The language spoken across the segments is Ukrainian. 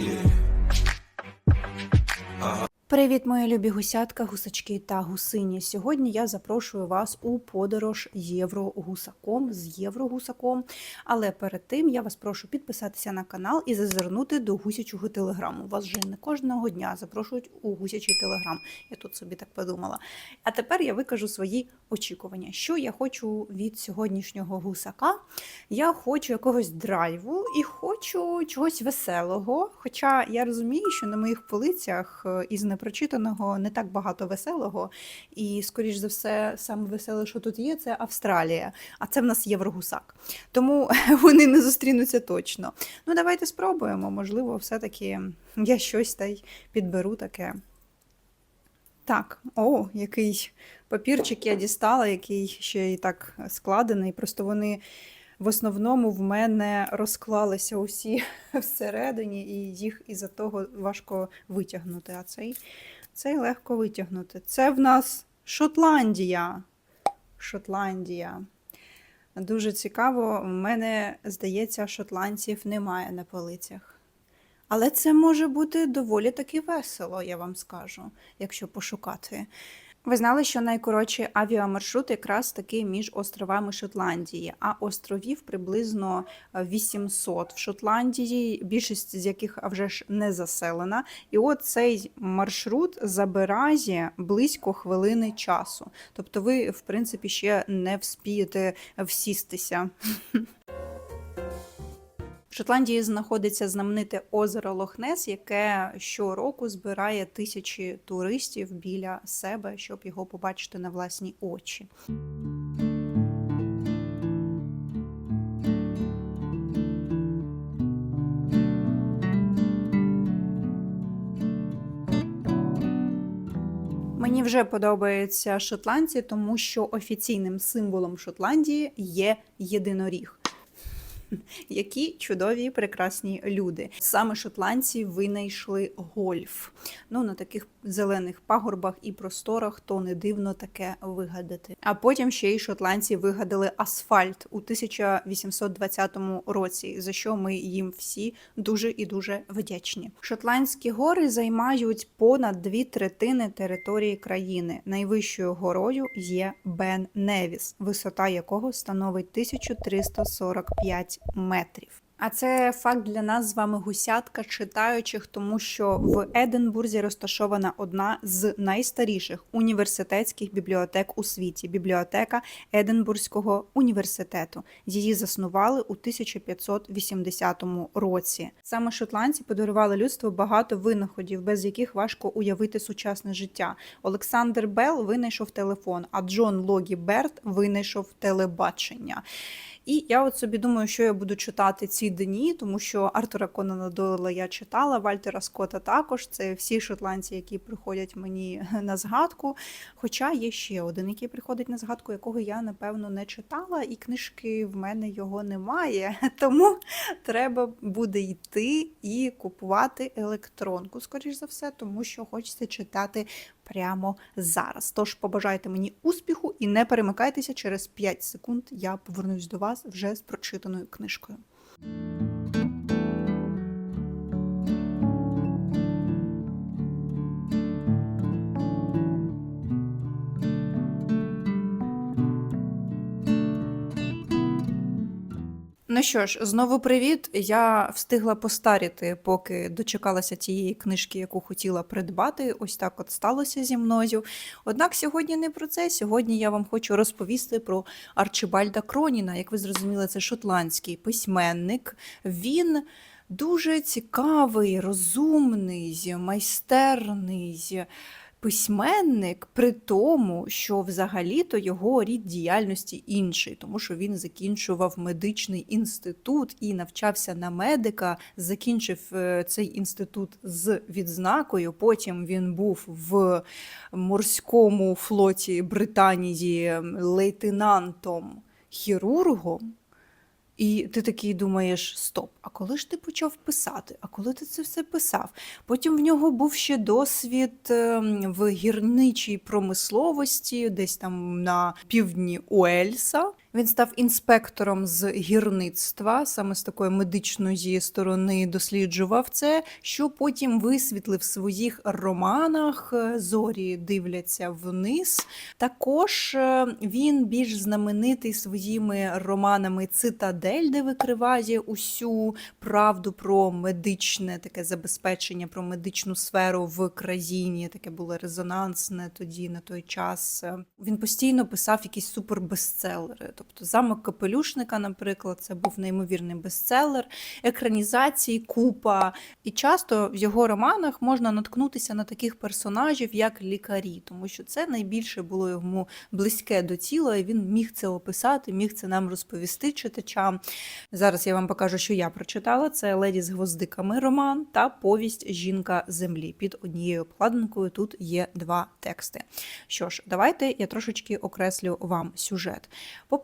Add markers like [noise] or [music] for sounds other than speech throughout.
Yeah. Привіт, мої любі гусятка, гусачки та гусині. Сьогодні я запрошую вас у подорож єврогусаком з єврогусаком. Але перед тим я вас прошу підписатися на канал і зазирнути до гусячого телеграму. Вас вже не кожного дня запрошують у гусячий телеграм. Я тут собі так подумала. А тепер я викажу свої очікування. Що я хочу від сьогоднішнього гусака? Я хочу якогось драйву і хочу чогось веселого. Хоча я розумію, що на моїх полицях е, із непрочитаного не так багато веселого. І, скоріш за все, саме веселе, що тут є, це Австралія. А це в нас єврогусак. Тому [laughs] вони не зустрінуться точно. Ну, давайте спробуємо. Можливо, все-таки я щось та й підберу таке. Так, о, який папірчик я дістала, який ще і так складений. Просто вони в основному в мене розклалися усі [laughs] всередині, і їх із-за того важко витягнути. А цей, цей легко витягнути. Це в нас Шотландія. Шотландія. Дуже цікаво, в мене, здається, шотландців немає на полицях. Але це може бути доволі таки весело, я вам скажу, якщо пошукати. Ви знали, що найкоротший авіамаршрут якраз таки між островами Шотландії, а островів приблизно е, 800 в Шотландії, більшість з яких вже ж не заселена. І от цей маршрут забирає близько хвилини часу. Тобто ви, в принципі, ще не вспієте всістися. [laughs] Шотландії знаходиться знамените озеро Лохнес, яке щороку збирає тисячі туристів біля себе, щоб його побачити на власні очі. Мені вже подобаються шотландці, тому що офіційним символом Шотландії є єдиноріг. [laughs] Які чудові прекрасні люди. Саме шотландці винайшли гольф. Ну на таких зелених пагорбах і просторах то не дивно таке вигадати. А потім ще й шотландці вигадали асфальт у 1820 році, за що ми їм всі дуже і дуже вдячні. Шотландські гори займають понад дві третини території країни. Найвищою горою є Бен Невіс, висота якого становить 1345 метрів. А це факт для нас з вами гусятка читаючих, тому що в Единбурзі розташована одна з найстаріших університетських бібліотек у світі бібліотека Единбурзького університету. Її заснували у 1580 році. Саме шотландці подарували людству багато винаходів, без яких важко уявити сучасне життя. Олександр Белл винайшов телефон, а Джон Логі Берт винайшов телебачення. І я от собі думаю, що я буду читати ці дні, тому що Артура Конана Дойла я читала, Вальтера Скотта також. Це всі шотландці, які приходять мені на згадку. Хоча є ще один, який приходить на згадку, якого я напевно не читала, і книжки в мене його немає. [laughs] Тому треба буде йти і купувати електронку, скоріш за все, тому що хочеться читати прямо зараз. Тож побажайте мені успіху і не перемикайтеся через 5 секунд. Я повернусь до вас вже з прочитаною книжкою. Ну що ж, знову привіт. Я встигла постаріти, поки дочекалася тієї книжки, яку хотіла придбати. Ось так от сталося зі мною. Однак сьогодні не про це. Сьогодні я вам хочу розповісти про Арчибальда Кроніна. Як ви зрозуміли, це шотландський письменник. Він дуже цікавий, розумний, майстерний письменник, при тому, що взагалі-то його рід діяльності інший, тому що він закінчував медичний інститут і навчався на медика, закінчив е, цей інститут з відзнакою. Потім він був в морському флоті Британії лейтенантом. Хірургом, і ти такий думаєш: стоп, а коли ж ти почав писати? А коли ти це все писав? Потім в нього був ще досвід ем, в гірничій промисловості, десь там на півдні Уельса. Він став інспектором з гірництва, саме з такої медичної сторони досліджував це, що потім висвітлив в своїх романах Зорі дивляться вниз. Також е, він більш знаменитий своїми романами Цитадель, де викриває усю правду про медичне таке забезпечення, про медичну сферу в країні. Таке було резонансне тоді на той час. Він постійно писав якісь супербестселери. Тобто замок капелюшника, наприклад, це був неймовірний бестселер, екранізації, купа. І часто в його романах можна наткнутися на таких персонажів, як лікарі, тому що це найбільше було йому близьке до тіла, і він міг це описати, міг це нам розповісти читачам. Зараз я вам покажу, що я прочитала. Це леді з гвоздиками роман та повість Жінка землі. Під однією обкладинкою тут є два тексти. Що ж, давайте я трошечки окреслю вам сюжет.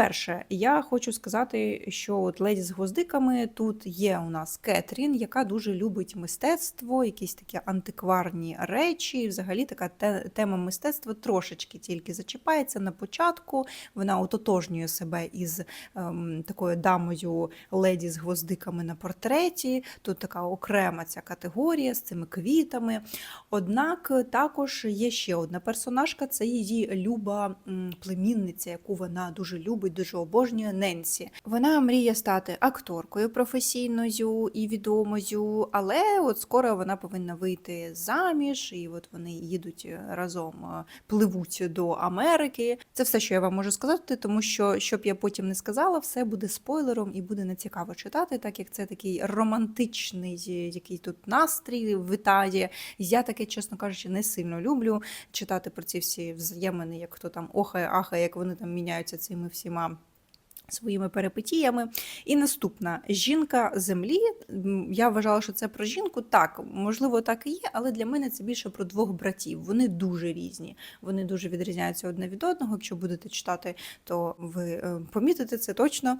По-перше, я хочу сказати, що от леді з гвоздиками тут є у нас Кетрін, яка дуже любить мистецтво, якісь такі антикварні речі. Взагалі така тема мистецтва трошечки тільки зачіпається на початку. Вона ототожнює себе із ем, такою дамою леді з гвоздиками на портреті. Тут така окрема ця категорія з цими квітами. Однак також є ще одна персонажка це її люба племінниця, яку вона дуже любить, дуже обожнює Ненсі. Вона мріє стати акторкою професійною і відомою, але от скоро вона повинна вийти заміж, і от вони їдуть разом, е, пливуть до Америки. Це все, що я вам можу сказати, тому що щоб я потім не сказала, все буде спойлером і буде нецікаво читати, так як це такий романтичний, е, який тут настрій витає. Я таке, чесно кажучи, не сильно люблю читати про ці всі взаємини, як хто там охає, ахає, як вони там міняються цими всіма. mom. Своїми перипетіями. І наступна жінка землі. Я вважала, що це про жінку. Так, можливо, так і є, але для мене це більше про двох братів. Вони дуже різні. Вони дуже відрізняються одне від одного. Якщо будете читати, то ви е, помітите це точно.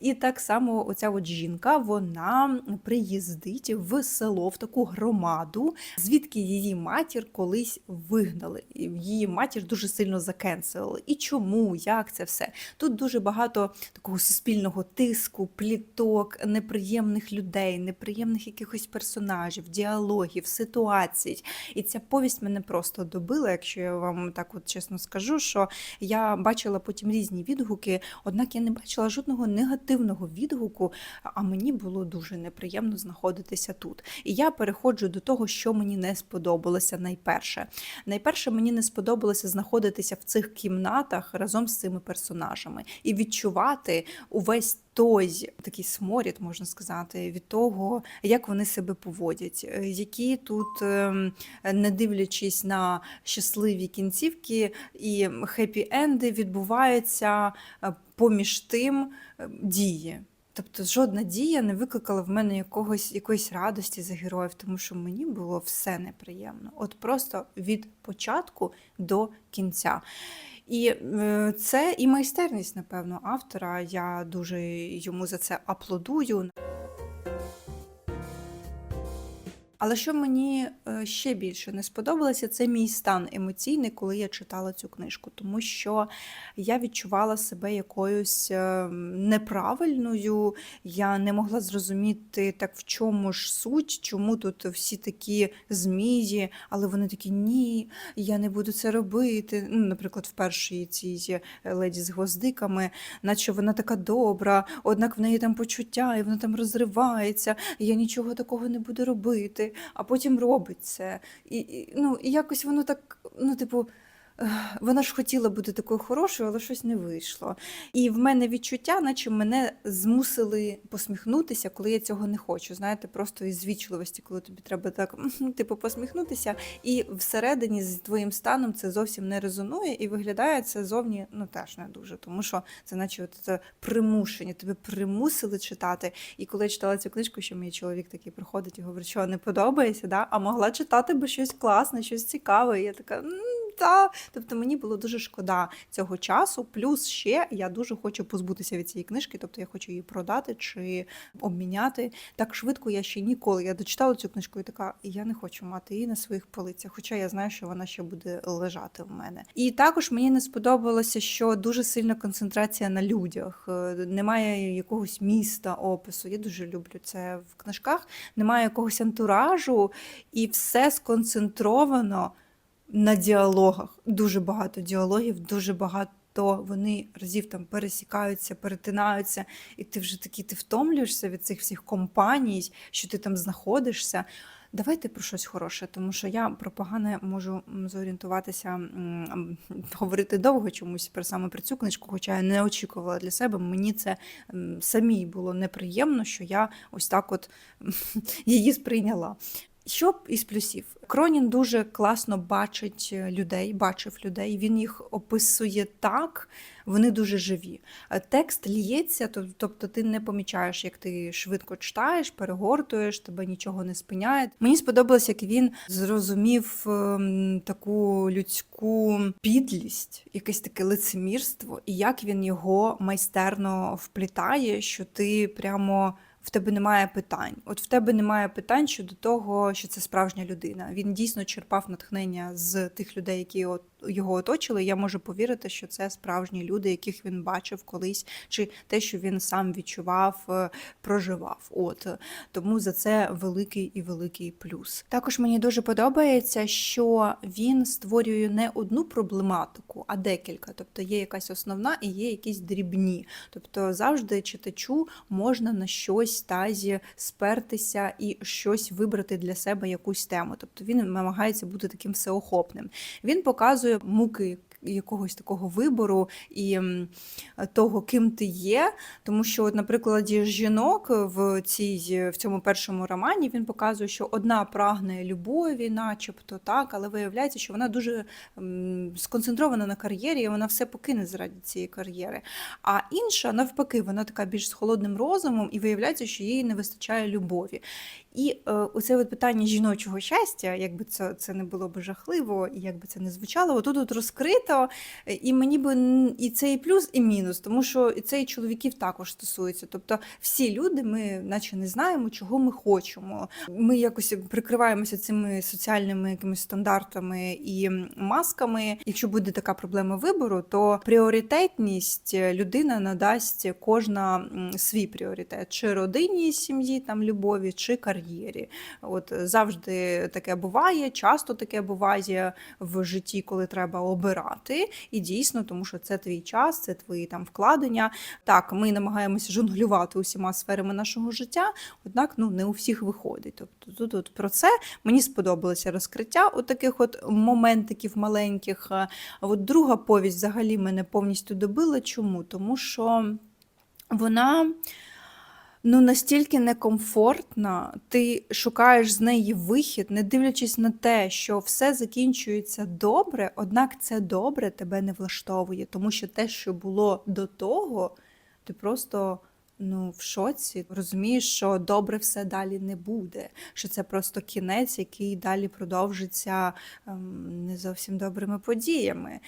І так само оця от жінка вона приїздить в село, в таку громаду, звідки її матір колись вигнали. Її матір дуже сильно закенселили. І чому, як це все? Тут дуже багато такого суспільного тиску, пліток, неприємних людей, неприємних якихось персонажів, діалогів, ситуацій. І ця повість мене просто добила, якщо я вам так от чесно скажу, що я бачила потім різні відгуки, однак я не бачила жодного негативного відгуку, а мені було дуже неприємно знаходитися тут. І я переходжу до того, що мені не сподобалося найперше. Найперше мені не сподобалося знаходитися в цих кімнатах разом з цими персонажами і відчувати увесь той такий сморід, можна сказати, від того, як вони себе поводять, е, які тут, ем, не дивлячись на щасливі кінцівки і хеппі-енди, відбуваються е, поміж тим е, дії. Тобто жодна дія не викликала в мене якогось якоїсь радості за героїв, тому що мені було все неприємно. От просто від початку до кінця. І е, це і майстерність, напевно, автора. Я дуже йому за це аплодую. Але що мені е, ще більше не сподобалося, це мій стан емоційний, коли я читала цю книжку, тому що я відчувала себе якоюсь е, неправильною. Я не могла зрозуміти, так в чому ж суть, чому тут всі такі змії, але вони такі ні, я не буду це робити. Ну, наприклад, в першій цій е, леді з гвоздиками, наче вона така добра, однак в неї там почуття, і вона там розривається, і я нічого такого не буду робити а потім робить це. І, і, ну, і якось воно так, ну, типу. Вона ж хотіла бути такою хорошою, але щось не вийшло. І в мене відчуття, наче мене змусили посміхнутися, коли я цього не хочу. Знаєте, просто із звічливості, коли тобі треба так, типу, посміхнутися, і всередині з твоїм станом це зовсім не резонує, і виглядає це зовні ну теж не дуже, тому що це, наче, от це примушення, тебе примусили читати. І коли я читала цю книжку, що мій чоловік такий приходить і говорить, що не подобається, да? а могла читати би щось класне, щось цікаве. І я така. «М, та. Тобто мені було дуже шкода цього часу. Плюс ще я дуже хочу позбутися від цієї книжки, тобто я хочу її продати чи обміняти. Так швидко я ще ніколи. Я дочитала цю книжку і така, я не хочу мати її на своїх полицях, хоча я знаю, що вона ще буде лежати в мене. І також мені не сподобалося, що дуже сильна концентрація на людях. Е, Немає якогось міста опису. Я дуже люблю це в книжках. Немає якогось антуражу, і все сконцентровано на діалогах. Дуже багато діалогів, дуже багато. То вони разів там пересікаються, перетинаються, і ти вже такий ти втомлюєшся від цих всіх компаній, що ти там знаходишся. Давайте про щось хороше, тому що я про погане можу зорієнтуватися, [laughs] говорити довго чомусь про саме про цю книжку, хоча я не очікувала для себе. Мені це самій було неприємно, що я ось так от [laughs] її сприйняла. Що із плюсів? Кронін дуже класно бачить е, людей, бачив людей. Він їх описує так, вони дуже живі. Е, Текст ліється, тоб- тобто ти не помічаєш, як ти швидко читаєш, перегортуєш, тебе нічого не спиняє. Мені сподобалось, як він зрозумів ем, таку людську підлість, якесь таке лицемірство, і як він його майстерно вплітає, що ти прямо. В тебе немає питань. От в тебе немає питань щодо того, що це справжня людина. Він дійсно черпав натхнення з тих людей, які от його оточили. Я можу повірити, що це справжні люди, яких він бачив колись, чи те, що він сам відчував, е, проживав. От тому за це великий і великий плюс. Також мені дуже подобається, що він створює не одну проблематику, а декілька. Тобто є якась основна і є якісь дрібні. Тобто завжди читачу можна на щось тазі спертися і щось вибрати для себе якусь тему. Тобто він намагається бути таким всеохопним. Він показує муки якогось такого вибору і того, ким ти є. Тому що, от, на прикладі жінок в цій в цьому першому романі він показує, що одна прагне любові, начебто так, але виявляється, що вона дуже сконцентрована на кар'єрі, і вона все покине заради цієї кар'єри. А інша, навпаки, вона така більш з холодним розумом, і виявляється, що їй не вистачає любові. І е, оце от питання жіночого щастя, якби це, це не було б жахливо, і якби це не звучало, отут от розкрито, е, і мені би і це і плюс, і мінус, тому що це і чоловіків також стосується. Тобто всі люди, ми наче не знаємо, чого ми хочемо. Ми якось прикриваємося цими соціальними якимись стандартами і масками. Якщо буде така проблема вибору, то пріоритетність людина надасть кожна свій пріоритет, чи родині, сім'ї, там любові, чи кар'єрі. От завжди таке буває, часто таке буває в житті, коли треба обирати. І дійсно, тому що це твій час, це твої там вкладення. Так, ми намагаємося жонглювати усіма сферами нашого життя, однак ну не у всіх виходить. Тобто тут от про це мені сподобалося розкриття от таких от моментиків маленьких. От друга повість взагалі мене повністю добила. Чому? Тому що вона. Ну, настільки некомфортна, ти шукаєш з неї вихід, не дивлячись на те, що все закінчується добре, однак це добре тебе не влаштовує, тому що те, що було до того, ти просто ну, в шоці, розумієш, що добре все далі не буде, що це просто кінець, який далі продовжиться ем, не зовсім добрими подіями.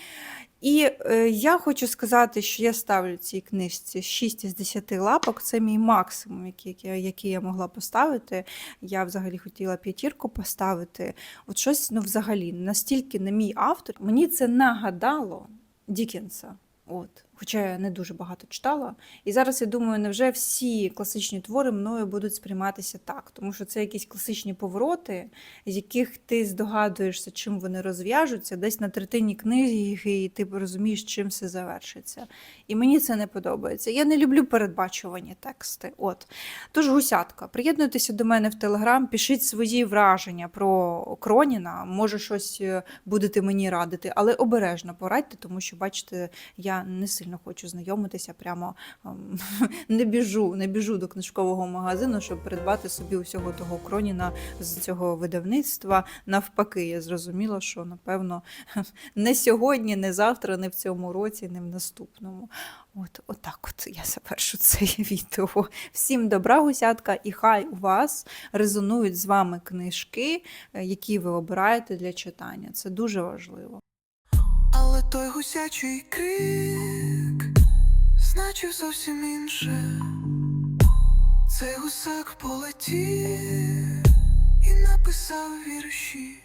І е, я хочу сказати, що я ставлю цій книжці 6 із 10 лапок. Це мій максимум, який, який- я могла поставити. Я взагалі хотіла п'ятірку поставити. От щось, ну, взагалі, настільки не мій автор. Мені це нагадало Дікенса. От. Хоча я не дуже багато читала. І зараз я думаю, невже всі класичні твори мною будуть сприйматися так, тому що це якісь класичні повороти, з яких ти здогадуєшся, чим вони розв'яжуться, десь на третині книги, і ти розумієш, чим все завершиться. І мені це не подобається. Я не люблю передбачувані тексти. От. Тож, гусятка, приєднуйтеся до мене в Телеграм, пишіть свої враження про Кроніна. Може, щось е, будете мені радити, але обережно порадьте, тому що, бачите, я не хочу знайомитися, прямо ем, [laughs] не біжу, не біжу до книжкового магазину, щоб придбати собі усього того Кроніна з цього видавництва. Навпаки, я зрозуміла, що напевно [laughs] не сьогодні, не завтра, не в цьому році, не в наступному. От, отак от я завершу [laughs] це відео. Всім добра, гусятка, і хай у вас резонують з вами книжки, е, які ви обираєте для читання. Це дуже важливо. Але той гусячий крик значив зовсім інше. Цей гусак полетів і написав вірші.